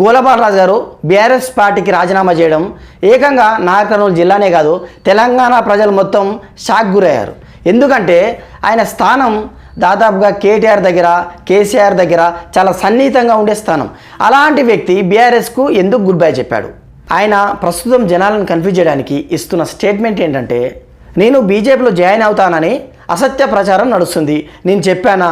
గోలబాలరాజు గారు బీఆర్ఎస్ పార్టీకి రాజీనామా చేయడం ఏకంగా నాగర్ కర్నూలు జిల్లానే కాదు తెలంగాణ ప్రజలు మొత్తం షాక్ గురయ్యారు. ఎందుకంటే ఆయన స్థానం దాదాపుగా కేటీఆర్ దగ్గర కేసీఆర్ దగ్గర చాలా సన్నిహితంగా ఉండే స్థానం. అలాంటి వ్యక్తి బీఆర్ఎస్కు ఎందుకు గుడ్ బై చెప్పాడు? ఆయన ప్రస్తుతం జనాలను కన్ఫ్యూజ్ చేయడానికి ఇస్తున్న స్టేట్మెంట్ ఏంటంటే నేను బీజేపీలో జాయిన్ అవుతానని అసత్య ప్రచారం నడుస్తుంది. నేను చెప్పానా?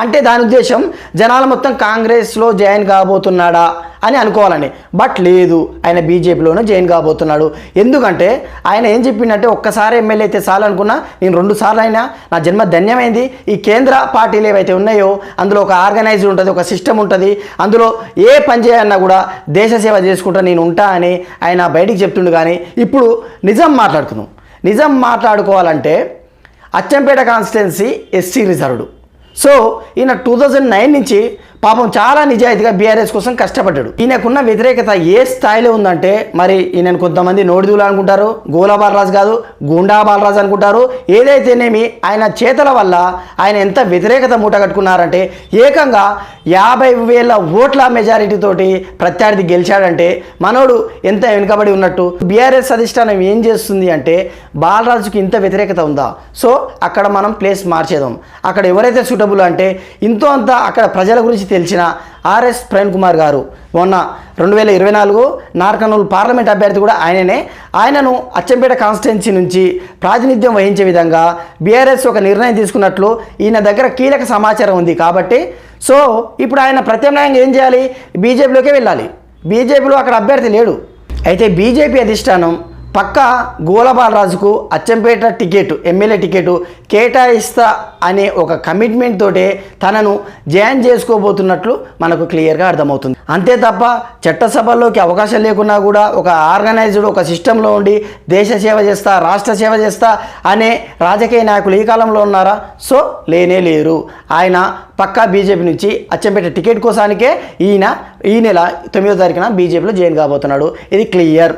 అంటే దాని ఉద్దేశం జనాలు మొత్తం కాంగ్రెస్లో జాయిన్ కాబోతున్నాడా అని అనుకోవాలని బట్ లేదు ఆయన బీజేపీలోనే జాయిన్ కాబోతున్నాడు. ఎందుకంటే ఆయన ఏం చెప్పిందంటే ఒక్కసారి ఎమ్మెల్యే అయితే సార్లు అనుకున్నా నేను రెండు సార్లు అయినా నా జన్మ ధన్యమైంది. ఈ కేంద్ర పార్టీలు ఏవైతే ఉన్నాయో అందులో ఒక ఆర్గనైజ్డ్ ఉంటుంది ఒక సిస్టమ్ ఉంటుంది. అందులో ఏ పని చేయాలన్నా కూడా దేశ సేవ చేసుకుంటా నేను ఉంటా అని ఆయన బయటికి చెప్తుండు కానీ ఇప్పుడు నిజం మాట్లాడుకుందాం. నిజం మాట్లాడుకోవాలంటే Achampet constituency SC reserved. So ఈయన టూ థౌజండ్ నైన్ నుంచి పాపం చాలా నిజాయితీగా బీఆర్ఎస్ కోసం కష్టపడ్డాడు. ఈయనకున్న వ్యతిరేకత ఏ స్థాయిలో ఉందంటే మరి ఈయనను కొంతమంది నోడిదులు అనుకుంటారు గోలా బాలరాజు కాదు గుండా బాలరాజు అనుకుంటారు ఏదైతేనేమి ఆయన చేతల వల్ల ఆయన ఎంత వ్యతిరేకత మూట కట్టుకున్నారంటే ఏకంగా యాభై వేల ఓట్ల మెజారిటీతోటి ప్రత్యర్థి గెలిచాడంటే మనోడు ఎంత వెనుకబడి ఉన్నట్టు బీఆర్ఎస్ అధిష్టానం ఏం చేస్తుంది అంటే బాలరాజుకి ఇంత వ్యతిరేకత ఉందా? సో అక్కడ మనం ప్లేస్ మార్చేద్దాం. అక్కడ ఎవరైతే సూటబుల్ అంటే ఇంతో అంత అక్కడ ప్రజల గురించి తెలిసిన ఆర్ఎస్ ప్రేమ్ కుమార్ గారు. మొన్న రెండు వేల ఇరవై నాలుగు నార్కనూలు పార్లమెంట్ అభ్యర్థి కూడా ఆయననే. ఆయనను అచ్చంపేట కాన్స్టిట్యున్సీ నుంచి ప్రాతినిధ్యం వహించే విధంగా బీఆర్ఎస్ ఒక నిర్ణయం తీసుకున్నట్లు ఈయన దగ్గర కీలక సమాచారం ఉంది కాబట్టి సో ఇప్పుడు ఆయన ప్రత్యామ్నాయంగా ఏం చేయాలి? బీజేపీలోకే వెళ్ళాలి. బీజేపీలో అక్కడ అభ్యర్థి లేడు. అయితే బీజేపీ అధిష్టానం పక్క గోలబాలరాజుకు అచ్చంపేట టికెట్ ఎమ్మెల్యే టికెట్ కేటాయిస్తా అనే ఒక కమిట్మెంట్ తోటే తనను జాయిన్ చేసుకోబోతున్నట్లు మనకు క్లియర్గా అర్థమవుతుంది. అంతే తప్ప చట్టసభల్లోకి అవకాశం లేకున్నా కూడా ఒక ఆర్గనైజ్డ్ ఒక సిస్టంలో ఉండి దేశ సేవ చేస్తా రాష్ట్ర సేవ చేస్తా అనే రాజకీయ నాయకులు ఈ కాలంలో ఉన్నారా? సో లేనే లేరు. ఆయన పక్కా బీజేపీ నుంచి అచ్చంపేట టికెట్ కోసానికే ఈయన ఈ నెల తొమ్మిదో తారీఖున బీజేపీలో జాయిన్ కాబోతున్నాడు. ఇది క్లియర్.